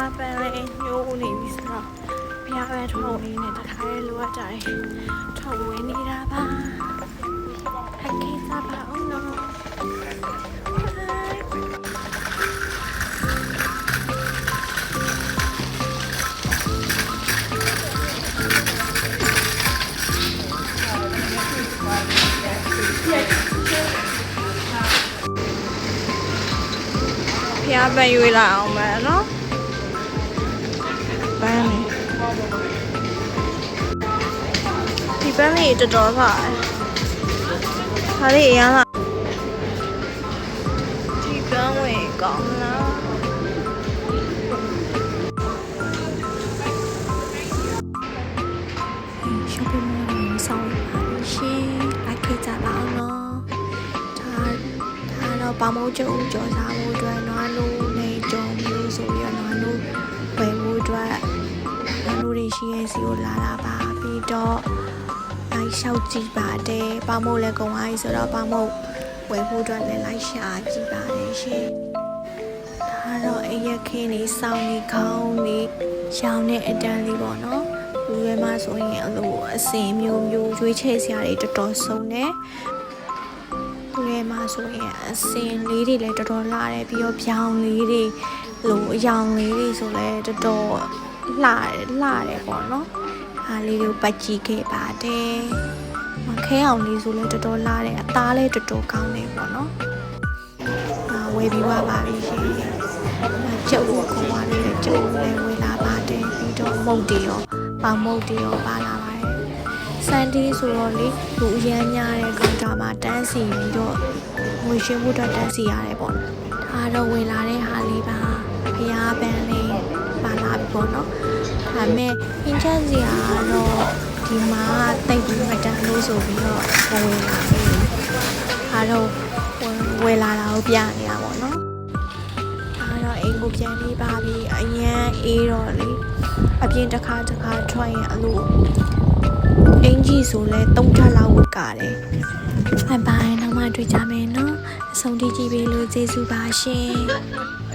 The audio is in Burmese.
မျိုးနေပြီဆိုတော့ဘုရားပဲထောက်နေနဲ့တခါလေလိုအပ်ကြတယ်ထောက်ဝင်နေတာပါဟက်ကေစားပါအောင်နော် ဖျားပန်ရွေးလာအောင်မယ်နော် ပန်းနေဒီပန်းလေးတော်တော်ပါဒါလေးအရမ်းလာဒီပန်းဝင်ကောင်းလား shopping mall ကိုစောင့်ရပါရှင်လိုက်ခဲ့ကြပါအောင်နော်ဒါဒါတော့ပါမိုးကျုံကြော်စားဖို့အတွက်နွားနိုး ကိုလာတာပါပြီးတော့လိုက်လျှောက်ကြည့်ပါတယ်ပါမိုးလည်းကုန်သွားပြီဆိုတော့ပါမိုးဝယ်ဖို့အတွက်လည်းလိုက်ရှာကြည့်ပါတယ်ရှင်ဒါတော့အရက်ခင်းနေစောင်းနေခေါင်းနေရောင်းတဲ့အတန်းလေးပေါ့နော်လူတွေမှာဆိုရင်အဲ့လိုအစင်မျိုးမျိုးရွေးချယ်စရာတွေတော်တော်ဆုံးတယ်သူထဲမှာဆိုရင်အစင်လေးတွေလည်းတော်တော်လှတယ်ပြီးတော့ပြောင်လေးတွေလိုအယောင်လေးတွေဆိုလည်းတော်တော် လှတယ်လှတယ်ပေါ့နော်အားလေးတွေကိုပတ်ကြည့်ခဲ့ပါတယ်မခဲအောင်လေးဆိုလည်းတော်တော်လှတယ်အသားလည်းတော်တော်ကောင်းတယ်ပေါ့နော်အာဝယ်ပြီးသွားပါပြီရှင်အာကျုပ်ကိုခေါ်သွားတယ်ကျုပ်လည်းဝယ်လာပါတယ်ပြီးတော့မုတ်တွေရောပေါင်မုတ်တွေရောပါလာပါတယ်စန်တီးဆိုတော့လေလူအရမ်းများတဲ့ကောင်တာမှာတန်းစီပြီးတော့ငွေရှင်းဖို့အတွက်တန်းစီရတယ်ပေါ့ဒါတော့ဝင်လာတဲ့ဟာလေးပါဖျားပန်းလေး ပါလာပြီပေါ့နော်ဒါပေမဲ့ဟင်းချက်စီကတော့ဒီမှာတိတ်ပြီးမတန်လို့ဆိုပြီးတော့မဝင်လာဘူးဒါတော့ဝယ်လာတာကိုပြနေတာပေါ့နော်ဒါတော့အိမ်ကိုပြန်ပြီးပါပြီအရန်အေးတော့လေအပြင်တစ်ခါတစ်ခါထွက်ရင်အလို့အင်ကြီးဆိုလဲ၃ထပ်လောက်ဝတ်ကားတယ်။ဘိုင်ဘိုင်နောက်မှတွေ့ကြမယ်နော်။အဆုံးထိကြည့်ပေးလို့ကျေးဇူးပါရှင်။